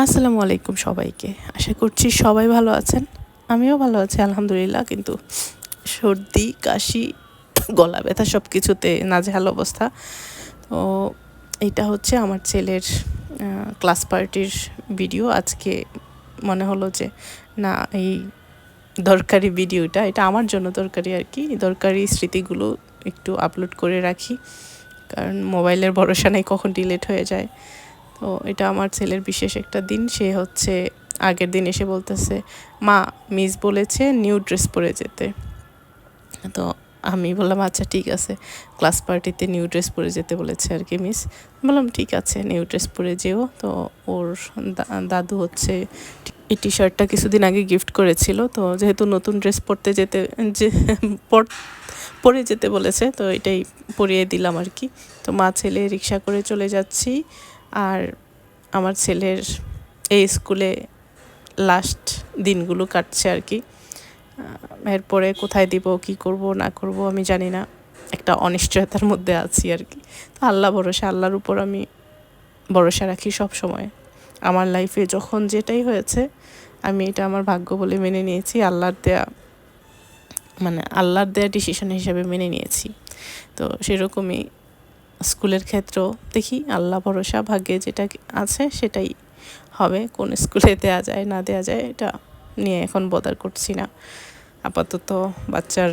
আসসালামু আলাইকুম সবাইকে। আশা করছি সবাই ভালো আছেন। আমিও ভালো আছি, আলহামদুলিল্লাহ। কিন্তু সর্দি, কাশি, গলা ব্যথা সব কিছুতে নাজেহাল অবস্থা। তো এটা হচ্ছে আমার ছেলের ক্লাস পার্টির ভিডিও। আজকে মনে হলো যে, না, এই দরকারি ভিডিওটা, এটা আমার জন্য দরকারি আর কি। দরকারি স্মৃতিগুলো একটু আপলোড করে রাখি। কারণ মোবাইলের ভরসা নেই কখন ডিলেট হয়ে যায়। তো এটা আমার ছেলের বিশেষ একটা দিন। সে হচ্ছে আগের দিন এসে বলতেছে, মা, মিস বলেছে নিউ ড্রেস পরে যেতে। তো আমি বললাম আচ্ছা ঠিক আছে। ক্লাস পার্টিতে নিউ ড্রেস পরে যেতে বলেছে আর কি মিস। বললাম, ঠিক আছে, নিউ ড্রেস পরে যেও। তো ওর দাদু হচ্ছে এই টি শার্টটা কিছুদিন আগে গিফট করেছিল। তো যেহেতু নতুন ড্রেস পরতে যেতে, যে পরে যেতে বলেছে, তো এটাই পরিয়ে দিলাম আর কি। তো মা ছেলে রিক্সা করে চলে যাচ্ছি। আর আমার ছেলের এই স্কুলে লাস্ট দিনগুলো কাটছে আর কি। এরপরে কোথায় দিব, কি করব, না করব আমি জানি না। একটা অনিশ্চয়তার মধ্যে আছি আর কি। তো আল্লাহ ভরসা, আল্লাহর উপর আমি ভরসা রাখি সব সময় আমার লাইফে যখন যেটাই হয়েছে, আমি এটা আমার ভাগ্য বলে মেনে নিয়েছি। আল্লাহর দেয়া মানে আল্লাহর দেয়া ডিসিশন হিসাবে মেনে নিয়েছি। তো সেরকমই স্কুলের ক্ষেত্রেও দেখি আল্লাহ ভরসা, ভাগ্যে যেটা আছে সেটাই হবে। কোন স্কুলে দেওয়া যায়, না দেওয়া যায়, এটা নিয়ে এখন বদার করছি না। আপাতত বাচ্চার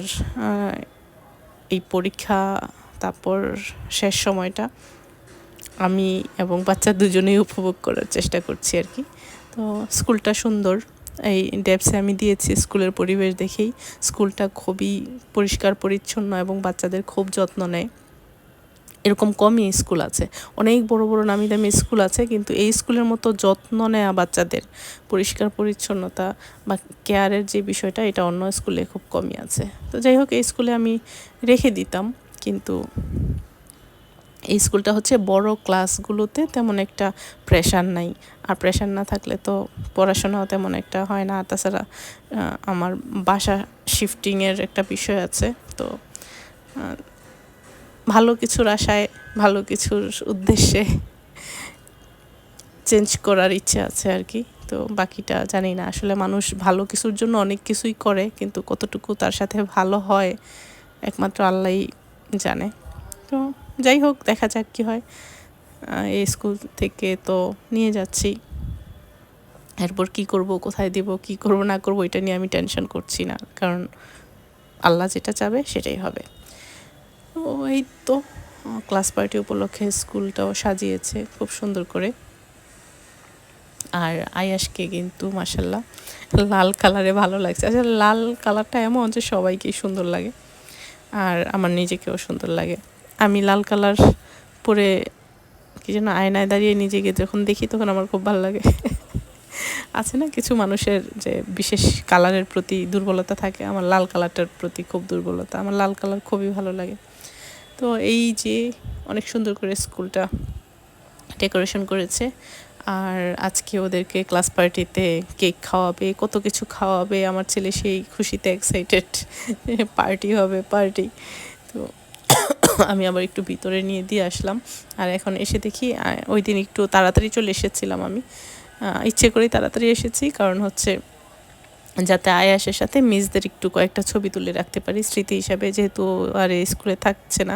এই পরীক্ষা, তারপর শেষ সময়টা আমি এবং বাচ্চা দুজনেই উপভোগ করার চেষ্টা করছি আর কি। তো স্কুলটা সুন্দর। এই ডেপসে আমি দিয়েছি স্কুলের পরিবেশ দেখেই। স্কুলটা খুবই পরিষ্কার, পরিচ্ছন্ন এবং বাচ্চাদের খুব যত্ন নেয়। এরকম কমই স্কুল আছে। অনেক বড় বড় নামি দামি স্কুল আছে, কিন্তু এই স্কুলের মতো যত্ন নেওয়া বাচ্চাদের পরিষ্কার পরিচ্ছন্নতা বা কেয়ারের যে বিষয়টা, এটা অন্য স্কুলে খুব কমই আছে। তো যাই হোক, এই স্কুলে আমি রেখে দিতাম, কিন্তু এই স্কুলটা হচ্ছে বড় ক্লাসগুলোতে তেমন একটা প্রেশার নাই। আর প্রেশার না থাকলে তো পড়াশোনাও তেমন একটা হয় না। তাছাড়া আমার বাসা শিফটিংয়ের একটা বিষয় আছে, তো ভালো কিছুর আশায়, ভালো কিছুর উদ্দেশ্যে চেঞ্জ করার ইচ্ছে আছে আর কি। তো বাকিটা জানি না। আসলে মানুষ ভালো কিছুর জন্য অনেক কিছুই করে, কিন্তু কতটুকু তার সাথে ভালো হয় একমাত্র আল্লাহই জানে। তো যাই হোক, দেখা যাক কী হয়। এই স্কুল থেকে তো নিয়ে যাচ্ছি। এরপর কি করব, কোথায় দিব, কি করব, না করব, এটা নিয়ে আমি টেনশন করছি না। কারণ আল্লাহ যেটা চাবে সেটাই হবে। এই তো ক্লাস পার্টি উপলক্ষে স্কুলটাও সাজিয়েছে খুব সুন্দর করে। আর আয়াসকে কিন্তু মাসাল্লাহ লাল কালারে ভালো লাগছে। আচ্ছা লাল কালারটা এমন যে সবাইকেই সুন্দর লাগে আর আমার নিজেকেও সুন্দর লাগে। আমি লাল কালার পরে কি যেন আয়নায় দাঁড়িয়ে নিজেকে যখন দেখি তখন আমার খুব ভালো লাগে। আছে না কিছু মানুষের যে বিশেষ কালারের প্রতি দুর্বলতা থাকে? আমার লাল কালারটার প্রতি খুব দুর্বলতা। আমার লাল কালার খুবই ভালো লাগে। তো এই যে অনেক সুন্দর করে স্কুলটা ডেকোরেশন করেছে। আর আজকে ওদেরকে ক্লাস পার্টিতে কেক খাওয়াবে, কত কিছু খাওয়াবে, আমার ছেলে সেই খুশিতে এক্সাইটেড পার্টি হবে পার্টি তো আমি আবার একটু ভিতরে নিয়ে দিয়ে আসলাম। আর এখন এসে দেখি ওই দিন একটু তাড়াতাড়ি চলে এসেছিলাম আমি। ইচ্ছে করেই তাড়াতাড়ি এসেছি, কারণ হচ্ছে যাতে আয়াসের সাথে মিসদের একটু কয়েকটা ছবি তুলে রাখতে পারি। স্মৃতি হিসাবে যেহেতু আর স্কুলে থাকছে না,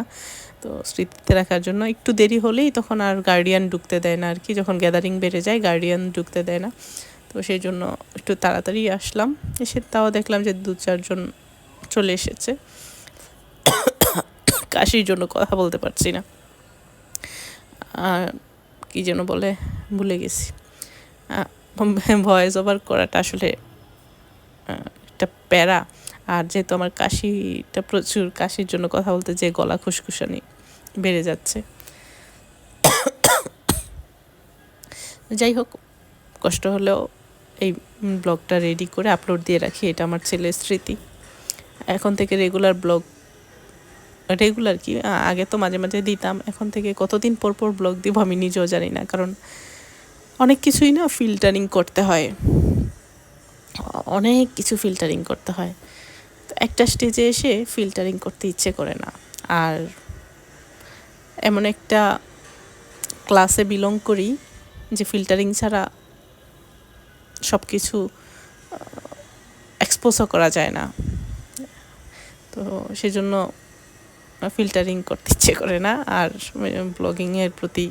তো স্মৃতিতে রাখার জন্য একটু দেরি হলেই তখন আর গার্ডিয়ান ঢুকতে দেয় না আর কি যখন গ্যাদারিং বেড়ে যায় গার্ডিয়ান ঢুকতে দেয় না। তো সেই জন্য একটু তাড়াতাড়ি আসলাম। এসে তাও দেখলাম যে দু চারজন চলে এসেছে। কাশির জন্য কথা বলতে পারছি না। কি যেন বলে, ভুলে গেছি। ভয়েস ওভার করাটা আসলে একটা প্যারা। আর যেহেতু আমার কাশিটা প্রচুর, কাশির জন্য কথা বলতে যে গলা খুসখুসানি বেড়ে যাচ্ছে। যাই হোক, কষ্ট হলেও এই ব্লগটা রেডি করে আপলোড দিয়ে রাখি, এটা আমার ছেলের স্মৃতি। এখন থেকে রেগুলার ব্লগ রেগুলার কি? আগে তো মাঝে মাঝে দিতাম, এখন থেকে কতদিন পর পর ব্লগ দিব আমি নিজেও জানি না, কারণ অনেক কিছুই না ফিল্টারিং করতে হয়। অনেক কিছু ফিল্টারিং করতে হয়। তো একটা স্টেজে এসে ফিল্টারিং করতে ইচ্ছে করে না। আর এমন একটা ক্লাসে বিলং করি যে ফিল্টারিং ছাড়া সব কিছু এক্সপোজও করা যায় না। তো সেজন্য ফিল্টারিং করতে ইচ্ছে করে না। আর ব্লগিংয়ের প্রতি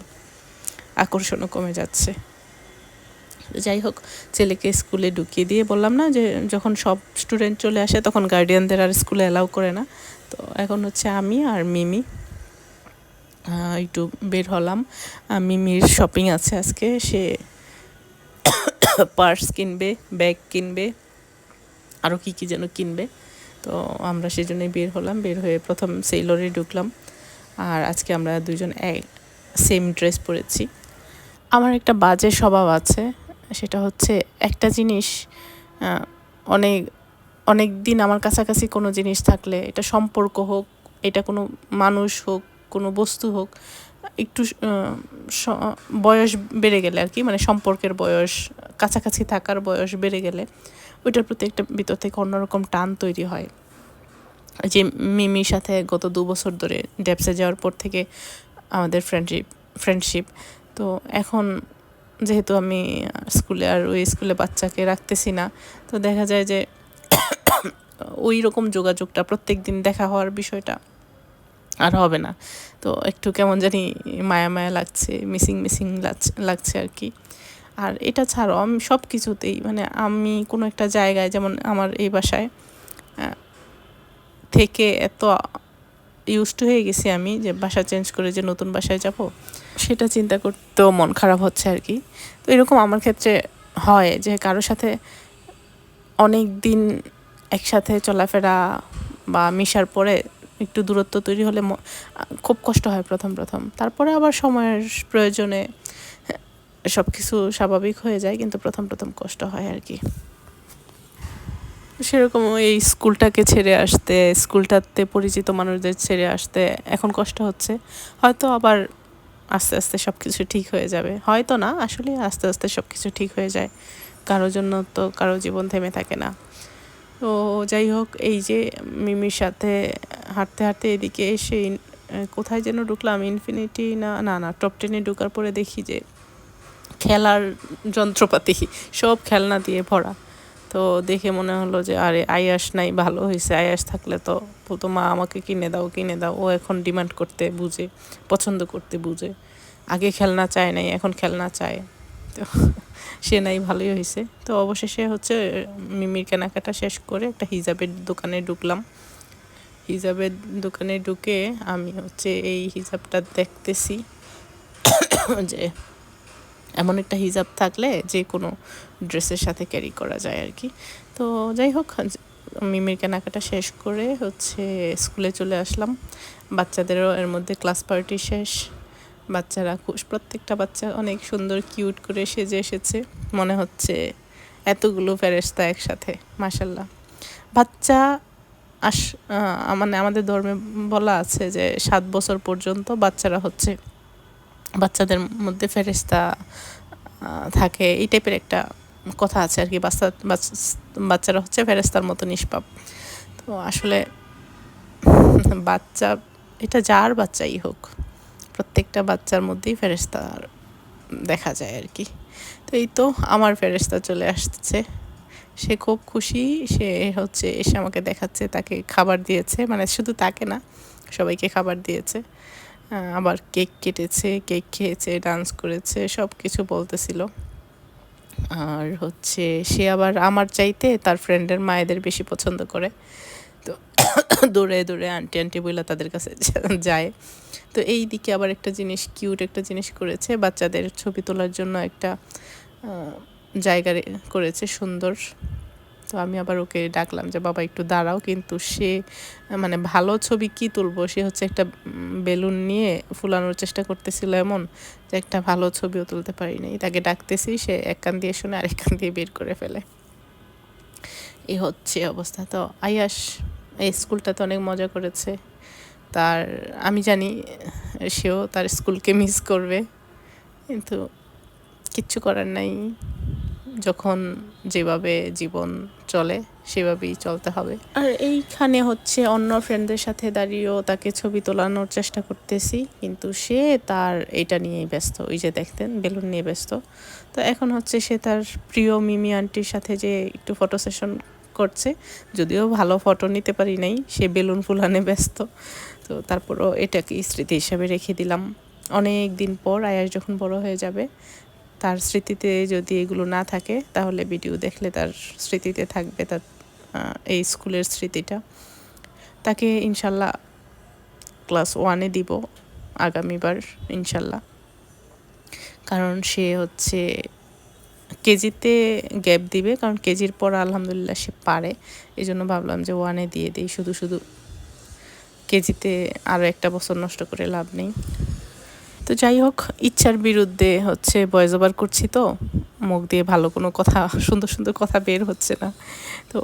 আকর্ষণও কমে যাচ্ছে। যাই হোক, ছেলেকে স্কুলে ঢুকিয়ে দিয়ে বললাম না যে, যখন সব স্টুডেন্ট চলে আসে তখন গার্ডিয়ানদের আর স্কুলে অ্যালাউ করে না। তো এখন হচ্ছে আমি আর মিমি একটু বের হলাম। মিমির শপিং আছে আজকে। সে পার্স কিনবে ব্যাগ কিনবে আরও কী কী যেন কিনবে। তো আমরা সেই জন্যই বের হলাম। বের হয়ে প্রথম সেইলরে ঢুকলাম। আর আজকে আমরা দুজন এক সেম ড্রেস পরেছি। আমার একটা বাজে স্বভাব আছে। সেটা হচ্ছে একটা জিনিস অনেক অনেক দিন আমার কাছাকাছি কোনো জিনিস থাকলে এটা সম্পর্ক হোক, এটা কোনো মানুষ হোক, কোনো বস্তু হোক, একটু বয়স বেড়ে গেলে আর কি মানে সম্পর্কের বয়স, কাছাকাছি থাকার বয়স বেড়ে গেলে ওইটার প্রতি একটা ভিতর থেকে অন্যরকম টান তৈরি হয়। যে মিমির সাথে গত দু বছর ধরে ডেপসে যাওয়ার পর থেকে আমাদের ফ্রেন্ডশিপ ফ্রেন্ডশিপ তো এখন যেহেতু আমি স্কুলে আর ওই স্কুলে বাচ্চাকে রাখতেছি না, তো দেখা যায় যে ওই রকম যোগাযোগটা প্রত্যেক দিন দেখা হওয়ার বিষয়টা আর হবে না। তো একটু কেমন জানি মায়া মায়া লাগছে, মিসিং মিসিং লাগছে আর কি। আর এটা ছাড়াও আমি সব কিছুতেই মানে আমি কোনো একটা জায়গায় যেমন আমার এই বাসায় থেকে এত ইউজড হয়ে গেছি আমি যে বাসা চেঞ্জ করে যে নতুন বাসায় যাব সেটা চিন্তা করতেও মন খারাপ হচ্ছে আর কি। তো এরকম আমার ক্ষেত্রে হয় যে কারোর সাথে অনেক দিন একসাথে চলাফেরা বা মিশার পরে একটু দূরত্ব তৈরি হলে খুব কষ্ট হয় প্রথম প্রথম। তারপরে আবার সময়ের প্রয়োজনে সব কিছু স্বাভাবিক হয়ে যায়, কিন্তু প্রথম প্রথম কষ্ট হয় আর কি। সেরকম এই স্কুলটাকে ছেড়ে আসতে, স্কুলটাতে পরিচিত মানুষদের ছেড়ে আসতে এখন কষ্ট হচ্ছে। হয়তো আবার আস্তে আস্তে সব কিছু ঠিক হয়ে যাবে। হয়তো না, আসলে আস্তে আস্তে সব কিছু ঠিক হয়ে যায়। কারোর জন্য তো কারও জীবন থেমে থাকে না। তো যাই হোক, এই যে মিমির সাথে হাঁটতে হাঁটতে এদিকে এসে কোথায় যেন ঢুকলাম, ইনফিনিটি না না না, টপ টেনে ঢুকার পরে দেখি যে খেলার যন্ত্রপাতি, সব খেলনা দিয়ে ভরা। তো দেখে মনে হলো যে, আরে, আয়াস নাই, ভালো হয়েছে আয়াস থাকলে তো বলতো, মা, আমাকে কিনে দাও কিনে দাও। ও এখন ডিমান্ড করতে বুঝে, পছন্দ করতে বুঝে। আগে খেলনা চায় নাই, এখন খেলনা চায়। তো সে নাই, ভালোই হয়েছে তো অবশেষে হচ্ছে, মিমির কেনাকাটা শেষ করে একটা হিজাবের দোকানে ঢুকলাম। হিজাবের দোকানে ঢুকে আমি হচ্ছে এই হিজাবটা দেখতেছি যে এমন একটা হিজাব থাকলে যে কোনো ড্রেসের সাথে ক্যারি করা যায় আর কি। তো যাই হোক মিমির কেনাকাটা শেষ করে হচ্ছে স্কুলে চলে আসলাম। বাচ্চাদেরও এর মধ্যে ক্লাস পার্টি শেষ। বাচ্চারা প্রত্যেকটা বাচ্চা অনেক সুন্দর কিউট করে সেজে এসেছে। মনে হচ্ছে এতগুলো ফেরেস্তা একসাথে মাসাল্লাহ বাচ্চা আস মানে আমাদের ধর্মে বলা আছে যে সাত বছর পর্যন্ত বাচ্চারা হচ্ছে বাচ্চাদের মধ্যে ফেরেস্তা থাকে, এই টাইপের একটা কথা আছে আর কি। বাচ্চা বাচ্চারা হচ্ছে ফেরেস্তার মতো নিষ্পাপ। তো আসলে বাচ্চা, এটা যার বাচ্চাই হোক, প্রত্যেকটা বাচ্চার মধ্যেই ফেরেস্তা দেখা যায় আর কি। তো এই তো আমার ফেরেস্তা চলে আসছে। সে খুব খুশি, সে হচ্ছে এসে আমাকে দেখাচ্ছে, তাকে খাবার দিয়েছে। মানে শুধু তাকে না, সবাইকে খাবার দিয়েছে। আবার কেক কেটেছে, কেক খেয়েছে ডান্স করেছে সব কিছু বলতেছিল। আর হচ্ছে সে আবার আমার চাইতে তার ফ্রেন্ডের মায়েদের বেশি পছন্দ করে। তো দৌড়ে দৌড়ে আন্টি আন্টি বইলা তাদের কাছে যায়। তো এই দিকে আবার একটা জিনিস কিউট একটা জিনিস করেছে। বাচ্চাদের ছবি তোলার জন্য একটা জায়গা করেছে সুন্দর। তো আমি আবার ওকে ডাকলাম যে, বাবা, একটু দাঁড়াও। কিন্তু সে মানে ভালো ছবি কি তুলবো? সে হচ্ছে একটা বেলুন নিয়ে ফুলানোর চেষ্টা করতেছিল এমন যে, একটা ভালো ছবিও তুলতে পারি নাই। তাকে ডাকতেছি, সে এক কান দিয়ে শুনে আরেক কান দিয়ে বের করে ফেলে। এই হচ্ছে অবস্থা। তো আয়াস, এই স্কুলটাতে অনেক মজা করেছে। তার, আমি জানি সেও তার স্কুলকে মিস করবে। কিন্তু কিচ্ছু করার নাই। যখন যেভাবে জীবন চলে, সেভাবেই চলতে হবে। আর এইখানে হচ্ছে অন্য ফ্রেন্ডদের সাথে দাঁড়িয়েও তাকে ছবি তোলানোর চেষ্টা করতেছি, কিন্তু সে তার এটা নিয়েই ব্যস্ত। ওই যে দেখতেন, বেলুন নিয়ে ব্যস্ত। তো এখন হচ্ছে সে তার প্রিয় মিমি আন্টির সাথে যে একটু ফটো সেশন করছে, যদিও ভালো ফটো নিতে পারি নাই, সে বেলুন ফুলানে ব্যস্ত। তো তারপরও এটাকে স্মৃতি হিসাবে রেখে দিলাম। অনেক দিন পর আয়াস যখন বড় হয়ে যাবে তার স্মৃতিতে যদি এগুলো না থাকে, তাহলে ভিডিও দেখলে তার স্মৃতিতে থাকবে তার এই স্কুলের স্মৃতিটা। তাকে ইনশাল্লাহ ক্লাস ওয়ানে দিব আগামীবার, ইনশাল্লাহ। কারণ সে হচ্ছে কেজিতে গ্যাপ দিবে, কারণ কেজির পর আলহামদুলিল্লাহ সে পারে। এই জন্য ভাবলাম যে ওয়ানে দিয়ে দিই, শুধু শুধু কেজিতে আরও একটা বছর নষ্ট করে লাভ নেই। তো যাই হোক, ইচ্ছার বিরুদ্ধে হচ্ছে ভয়েস ওভার করছি তো। মুখ দিয়ে ভালো কোনো কথা, সুন্দর সুন্দর কথা বের হচ্ছে না। তো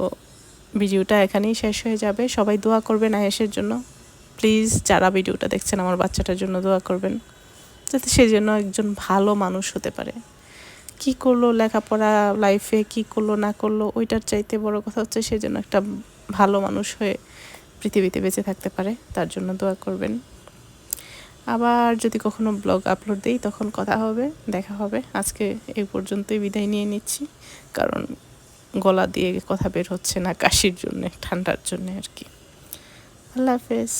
ভিডিওটা এখানেই শেষ হয়ে যাবে। সবাই দোয়া করবেন আয়েসের জন্য। প্লিজ যারা ভিডিওটা দেখছেন আমার বাচ্চাটার জন্য দোয়া করবেন। যাতে সে যেন একজন ভালো মানুষ হতে পারে। কি করল লেখাপড়া লাইফে কি করল, না করল, ওইটার চাইতে বড় কথা হচ্ছে সে যেন একটা ভালো মানুষ হয়ে পৃথিবীতে বেঁচে থাকতে পারে। তার জন্য দোয়া করবেন। আবার যদি কখনো ব্লগ আপলোড দিই, তখন কথা হবে, দেখা হবে। আজকে এই পর্যন্তই বিদায় নিয়ে নিচ্ছি, কারণ গলা দিয়ে কথা বের হচ্ছে না কাশির জন্যে, ঠান্ডার জন্যে আর কি। আল্লাহ হাফেজ।